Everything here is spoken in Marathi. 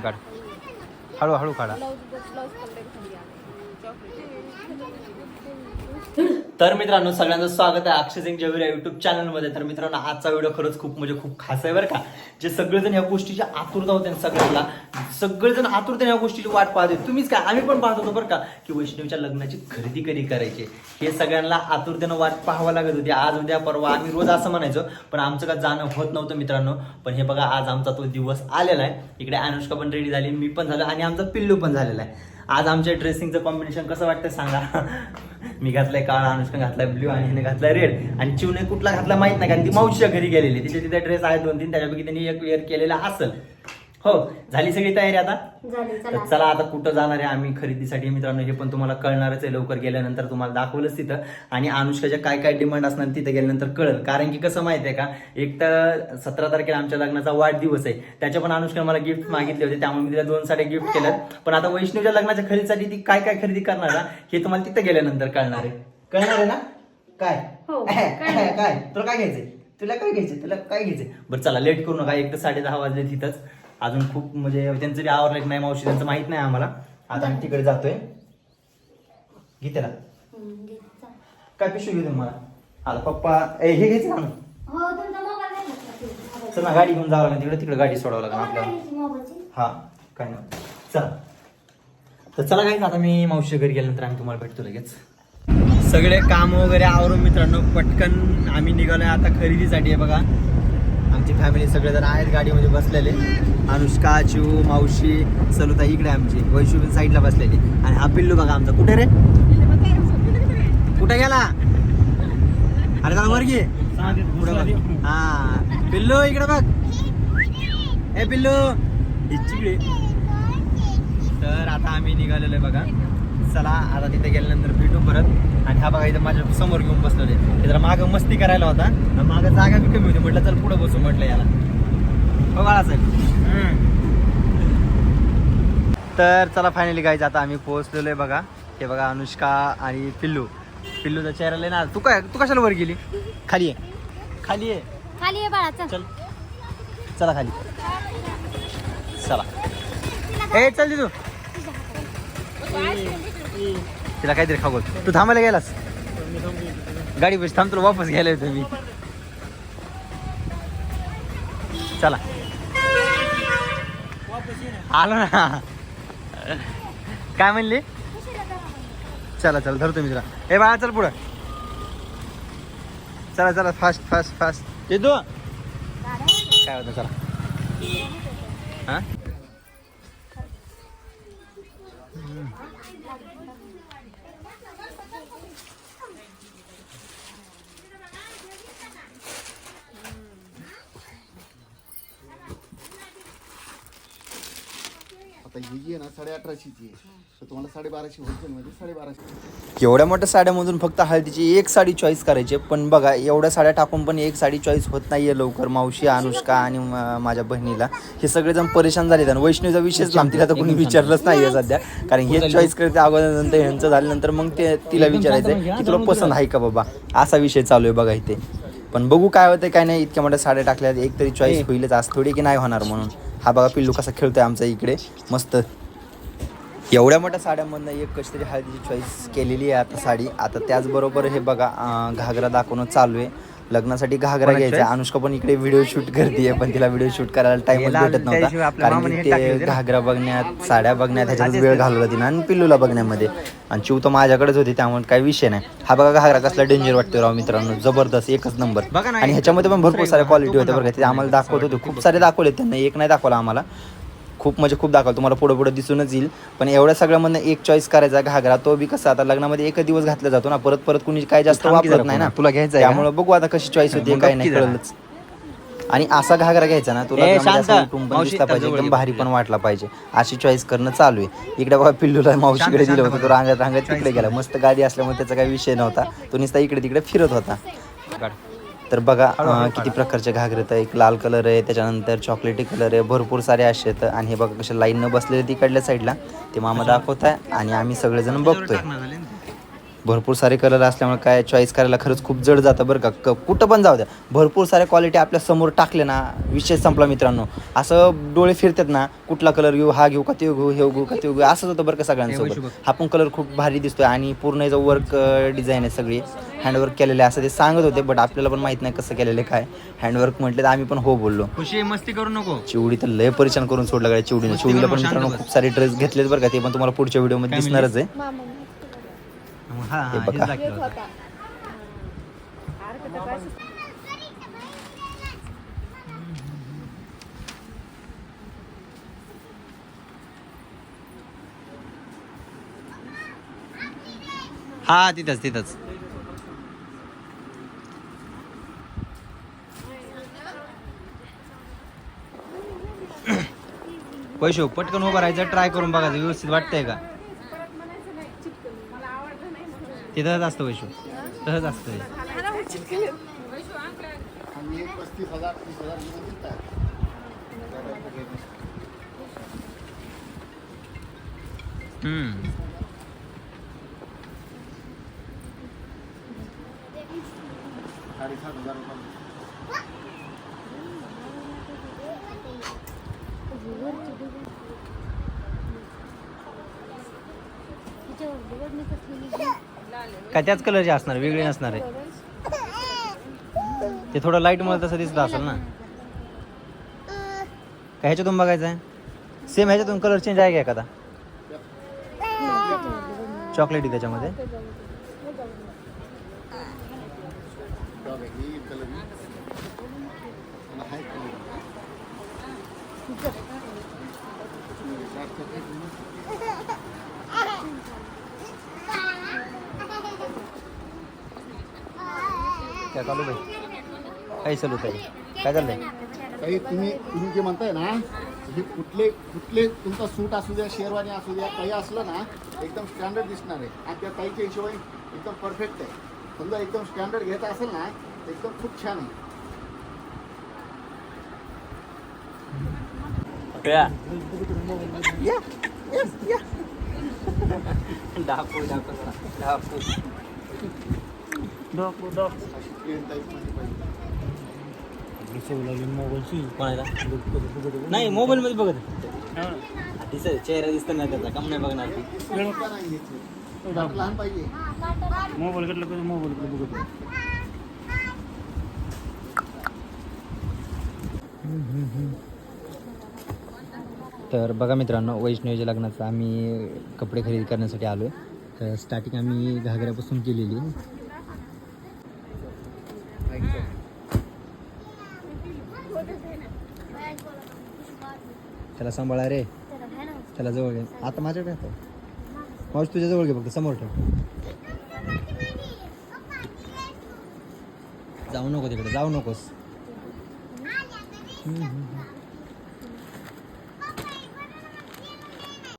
काढ. हळू हळू काढा. तर मित्रांनो सगळ्यांचं स्वागत आहे अक्षय सिंग जवीर युट्यूब चॅनलमध्ये तर मित्रांनो आजचा व्हिडिओ खरंच खूप म्हणजे खूप खास आहे बरं का. जे सगळेजण ह्या गोष्टीची आतुरता होते सगळ्यांना सगळेजण आतुरतेने या गोष्टीची वाट पाहते तुम्हीच काय? आम्ही पण पाहत होतो बरं का की वैष्णवीच्या लग्नाची खरेदी कधी करायची? हे सगळ्यांना आतुरतेनं वाट पाहावं लागत होती. आज उद्या परवा आम्ही रोज असं म्हणायचो पण आमचं का जाणं होत नव्हतं मित्रांनो. पण हे बघा आज आमचा तो दिवस आलेला आहे. इकडे अनुष्का पण रेडी झाली मी पण झालो आणि आमचा पिल्लू पण झालेला आहे. आज आमच्या ड्रेसिंगचं कॉम्बिनेशन कसं वाटतं सांगा? मी घातलाय काळा अनुष्का घातलाय ब्ल्यू आणि हिने घातलाय रेड आणि चिवने कुठला घातला माहीत नाही कारण ती मावशीच्या घरी गेलेली तिथे तिथे ड्रेस आहे दोन तीन त्याच्यापैकी त्यांनी एक वेअर केलेला असेल. हो झाली सगळी तयारी आता? झाली तर चला चला आता कुठं जाणार आहे आम्ही खरेदीसाठी मित्रांनो हे पण तुम्हाला कळणारच आहे. लवकर गेल्यानंतर तुम्हाला दाखवलंच तिथं. आणि अनुष्काच्या काय काय डिमांड असणार तिथे गेल्यानंतर कळेल. कारण की कसं माहिती आहे का एक तर सतरा तारखेला आमच्या लग्नाचा वाढदिवस आहे. त्याच्या पण अनुष्का मला गिफ्ट मागितले होते. त्यामुळे मी तिला दोन साड्या गिफ्ट केल्यात. पण आता वैष्णवीच्या लग्नाच्या खरेदीसाठी ती काय काय खरेदी करणार आहे, हे तुम्हाला तिथं गेल्यानंतर कळणार आहे. कळणार आहे ना? काय? हो, काय काय? तुला काय घ्यायचंय? तुला काय घ्यायचंय? तुला काय घ्यायचंय? बरं चला लेट करू नका. एक तर साडे दहा वाजले तिथंच. अजून खूप म्हणजे त्यांचं बी आवरलं की नाही मावशी त्यांचं माहीत नाही आम्हाला. आता आम्ही तिकडे जातोय. गीतेला. हम्म, घे, चल. काय पिशवी घेतो मला आला पप्पा. ए हे घ्यायचं ना हो. चल ना गाडी घेऊन जावं लागेल. तिकडे तिकडे गाडी सोडावं लागेल तुम्हाला आपल्याला. काय? हा काय नाही. चला. तर चला काही आता मी मावशीच्या घरी गेल्यानंतर आम्ही तुम्हाला भेटतो लगेच. सगळे काम वगैरे आवरून मित्रांनो पटकन आम्ही निघालोय. आता खरेदीसाठी आहे बघा. आमची फॅमिली सगळेजण आहेत गाडीमध्ये बसलेले. अनुष्का चिऊ मावशी सलुता इकडे आमची. वैशुबीन साईडला बसलेली. आणि हा पिल्लू बघा आमचा. कुठे रे? कुठे गेला? अरे चला वर घे. हा. पिल्लू इकडे बघ. ए पिल्लू. इच्छिकडे तर आता आम्ही निघालेलो आहे बघा. चला आता तिथे गेल्यानंतर भेटू परत. आणि हा बघा इथं माझ्यासमोर घेऊन बसलेले. जरा मागं मस्ती करायला होता. आणि मागं जागा बी कमी होती. म्हटलं चल पुढे बसू म्हटलं याला. हो बाळासाहेब? हम्म. तर चला फायनली गायचं आता आम्ही पोहोचलेलो आहे बघा. हे बघा अनुष्का आणि पिल्लू. पिल्लूचा चेहरा ना तू काय तू कशाला वर गेली? खाली आहे खाली आहे खाली ये बाळा चल. चल. चला खाली. चला. ए चल तू तिला काहीतरी खाऊ घाल. तू थांबायला गेलास? गाडी पैसे थांबतो वापस घ्यायला येतो मी. चला. आलो ना. काय म्हणले? चला चला धरतो मी तुला. ए बाळा चल पुढं. चला चला फास्ट फास्ट फास्ट येतो? काय होतं चला. हा? ही जी आहे ना साडे अठराशेची आहे. तर तुम्हाला साडेबाराशे होलसेलमध्ये साडेबाराशे. एवढ्या मोठ्या साड्यामधून फक्त हळदीची एक साडी चॉईस करायची आहे. पण बघा एवढ्या साड्या टाकून पण एक साडी चॉईस होत नाहीये लवकर. मावशी अनुष्का आणि माझ्या बहिणीला. हे सगळेजण परेशान झाले आणि वैष्णवीचा विषयच लांब तिला तर कोणी विचारलंच नाहीये सध्या. कारण हे चॉईस करते अगोदर नंतर ह्यांचं झाल्यानंतर मग ते तिला विचारायचंय की तुला पसंत आहे का बाबा? असा विषय चालू आहे बघा इथे. पण बघू काय होतं काय नाही इतक्या मोठ्या साड्या टाकल्या एक तरी चॉईस होईलच. आज थोडी की नाही होणार म्हणून. हा बघा पिल्लू कसा खेळतोय आमचा इकडे. मस्त. एवढ्या मोठ्या साड्यांमधनं एक कशी तरी हळदीची चॉईस केलेली आहे आता साडी. आता त्याचबरोबर हे बघा घागरा दाखवणं चालू आहे. लग्नासाठी घागरा घ्यायचा. अनुष्का पण इकडे व्हिडिओ शूट करते पण तिला व्हिडिओ शूट करायला टाइमच भेटत नव्हता. कारण की ते घागरा बघण्यात साड्या बघण्यात ह्याच्यातच वेळ घालवला तिनं आणि पिल्लूला बघण्यामध्ये. आणि चिव तर माझ्याकडेच होती त्यामुळे काही विषय नाही. हा बघा घागरा कसला डेंजर वाटतो राव मित्रांनो. जबरदस्त एकच नंबर आणि ह्याच्यामध्ये पण भरपूर साऱ्या क्वालिटी होत्या का ते आम्हाला दाखवत होते. खूप सारे दाखवले त्यांना. एक नाही दाखवला आम्हाला. खूप म्हणजे खूप दाखवलं. तुम्हाला पुढे पुढे दिसूनच येईल. पण एवढ्या सगळ्यामधनं एक चॉईस करायचा घागरा तो बी कसा आता लग्नामध्ये एकच दिवस घातला जातो ना परत परत कुणी काय जास्त वापरत नाही ना. तुला घ्यायचा त्यामुळे बघू आता कशी चॉईस होती काय नाही कळलंच. आणि असा घागरा घ्यायचा ना तुला दिसला पाहिजे एकदम भारी पण वाटला पाहिजे. अशी चॉईस करणं चालू आहे. इकडे बघा पिल्लूला मावशीकडे दिलं होतं तो रांगत रांगत तिकडे गेला. मस्त गाडी असल्यामुळे त्याचा काही विषय नव्हता. तो नुसता इकडे तिकडे फिरत होता. तर बघा किती प्रकारचे घागरे आहेत. एक लाल कलर आहे त्याच्यानंतर चॉकलेटी कलर आहे भरपूर सारे असे आहेत. आणि हे बघा कसे लाईननं बसलेले तिकडल्या साईडला ते मामा दाखवत आहे आणि आम्ही सगळेजण बघतोय. भरपूर सारे कलर असल्यामुळे काय चॉईस करायला खरंच खूप जड जातं बरं का. क- कुठं पण जाऊ द्या. भरपूर साऱ्या क्वालिटी आपल्यासमोर टाकले ना विषय संपला मित्रांनो. असं डोळे फिरतात ना कुठला कलर घेऊ हा घेऊ का ते घेऊ हे घेऊ का ते घेऊ असंच होतं बरं का सगळ्यांसोबत. हा पण कलर खूप भारी दिसतोय आणि पूर्ण याचं वर्क डिझाईन आहे सगळी. हँडवर्क केलेले आहे असं ते सांगत होते बट आपल्याला पण माहीत नाही कसं केलेलं काय. हँडवर्क म्हटलं तर आम्ही पण हो बोललो. खुशी मस्ती करू नको. चिवडी तर लय परेशान करून सोडलं गाड्या चिवडीने. चिवडीला पण मित्रांनो खूप सारे ड्रेस घेतलेत बरं का ते पण तुम्हाला पुढच्या व्हिडिओमध्ये काय दिसणारच आहे. हा हे हा बघा. हा तिथंच तिथंच. पैशो पटकन उभं राहायचं ट्राय करून बघायचं व्यवस्थित वाटतंय का? तिथंच असतं पैशो तसंच असतं हम्म. काय त्याच कलरचे असणार वेगळे नसणार आहे. ते थोडं लाइटमध्ये तसं दिसत असेल ना. काय ह्याच्यातून बघायचं आहे सेम ह्याच्यातून कलर चेंज आहे का एखादा? चॉकलेटी त्याच्यामध्ये. काय चालू भाई काही चालू काय काय चाललंय? काही तुम्ही तुम्ही जे म्हणताय ना हे कुठले कुठले तुमचा सूट असू द्या शेरवानी असू द्या काही असलं ना एकदम स्टँडर्ड दिसणार आहे. आणि त्या ताईच्या हिशोबाने एकदम परफेक्ट आहे. समजा एकदम स्टँडर्ड घ्यायचं असेल ना तर एकदम खूप छान आहे. अशी प्लेन टाईपमध्ये पाहिजे नाही मोबाईल मध्ये बघत दिसत चेहरा दिसत नाही त्याचा कम नाही बघणार ती. मोठा नाही घ्यायचं डाक लहान पाहिजे तर बघा मित्रांनो वैष्णवीच्या लग्नाचं आम्ही कपडे खरेदी करण्यासाठी आलो आहे तर स्टार्टिंग आम्ही घागऱ्यापासून केलेली. त्याला सांभाळा रे. त्याला जवळ घे. आता माझ्याकडे येतो मावशी तुझ्या जवळ घे फक्त समोर ठेव. जाऊ नको तिकडे जाऊ नकोस.